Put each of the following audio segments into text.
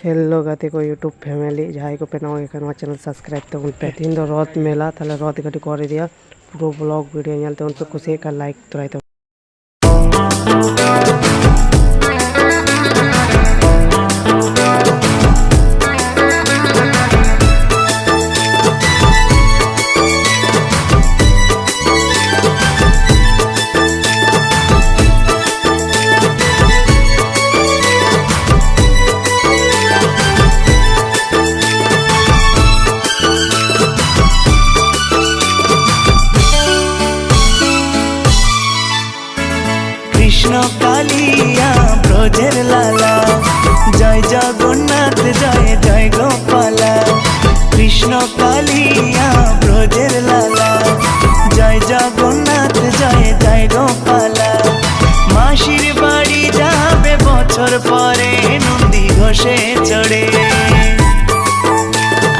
Hello गाते को YouTube family যাই কো পেন আমাকে এখানে আমার চ্যানেল সাবস্ক্রাইব তখন পে তিন তো রথ মেলা তাহলে রথ গাটি করে দিয়া পুরো ব্লগ ভিডিও ñal তখন पे खुशी का लाइक তোরাইতে জয় জগন্নাথ, জয় জয় গোপালা। কৃষ্ণ কালিয়া ব্রজের লালা। জয় জগন্নাথ, জয় জয় গোপালা। মাসির বাড়ি যাবে বছর পরে, নন্দী ঘোষে চড়ে।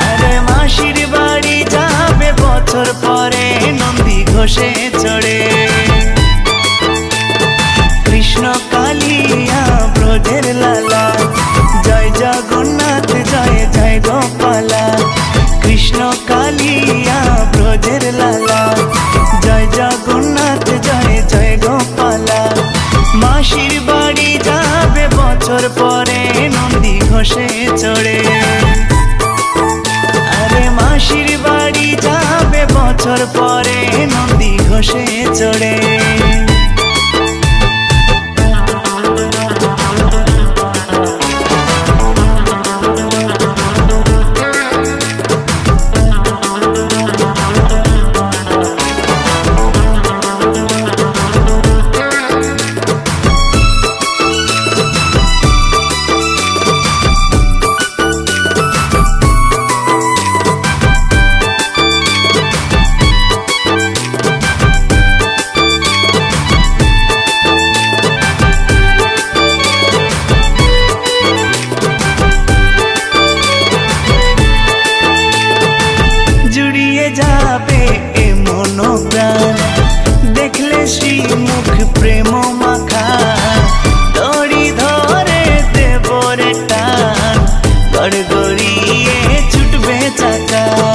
আরে মাসির বাড়ি যাবে বছর পরে, নন্দী ঘোষে চড়ে। চড়ে Raja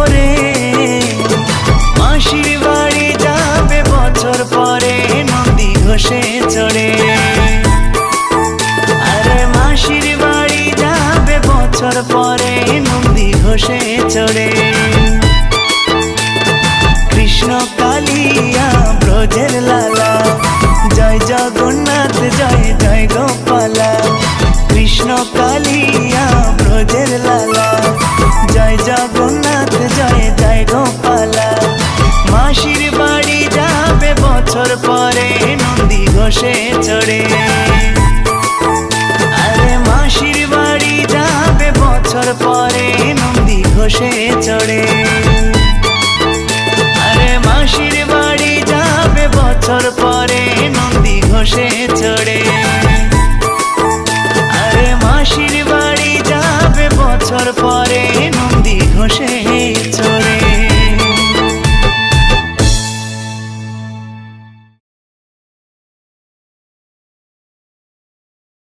ভরে। মাসির বাড়ি যাবে, বছর পরে নন্দী ঘোষে চড়ে। আরে মাসির বাড়ি যাবে, বছর পরে নন্দী ঘোষে চড়ে। কৃষ্ণ কালিয়া, ব্রজের লালা, জয় জগন্নাথ, জয় জয় গোপালা। কৃষ্ণ কালিয়া, ব্রজের লালা, জয় জগন্নাথ বসে চড়ে। আরে মাসির বাড়ি যাবে বছর পরে নন্দী ঘষে চড়ে। আরে মাসির বাড়ি যাবে বছর পরে নন্দী ঘষে চড়ে। আরে মাসির বাড়ি যাবে বছর পরে নন্দী ঘষে